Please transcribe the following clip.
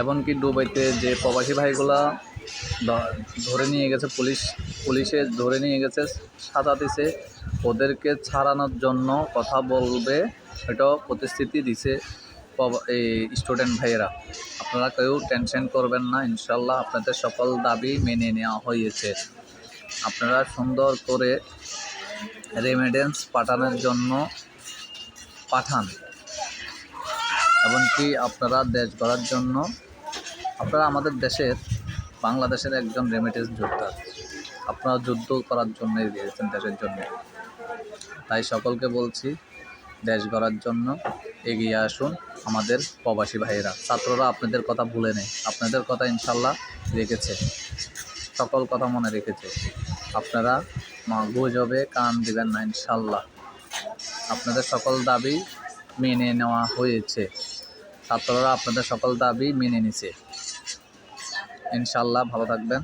এমনকি দুবাইতে যে প্রবাসী ভাইগুলা ধরে নিয়ে গেছে পুলিশ, পুলিশে ধরে নিয়ে গেছে সাজা দিছে, ওদেরকে ছাড়ানোর জন্য কথা বলবে, এটাও প্রতিশ্রুতি দিছে এই স্টুডেন্ট ভাইয়েরা। আপনারা কেউ টেনশন করবেন না, ইনশাল্লাহ আপনাদের সকল দাবি মেনে নেওয়া হয়েছে। আপনারা সুন্দর করে রেমিডেন্স পাঠানোর জন্য পাঠান। এমনকি আপনারা দেশ গড়ার জন্য আপনারা আমাদের দেশের, বাংলাদেশের একজন রেমিটেন্স যোদ্ধা। আপনারা যুদ্ধ করার জন্য গিয়েছেন দেশের জন্য। তাই সকলকে বলছি, দেশ গড়ার জন্য এগিয়ে আসুন আমাদের প্রবাসী ভাইয়েরা। ছাত্ররা আপনাদের কথা ভুলে নেই। আপনাদের কথা ইনশাল্লাহ রেখেছে। সকল কথা মনে রেখেছে। আপনারা মা গুজবে কান দিবেন না ইনশাল্লাহ। আপনাদের সকল দাবি মেনে নেওয়া হয়েছে। ছাত্ররা আপনাদের সকল দাবি মেনে নিছে। ইনশাল্লাহ ভালো থাকবেন।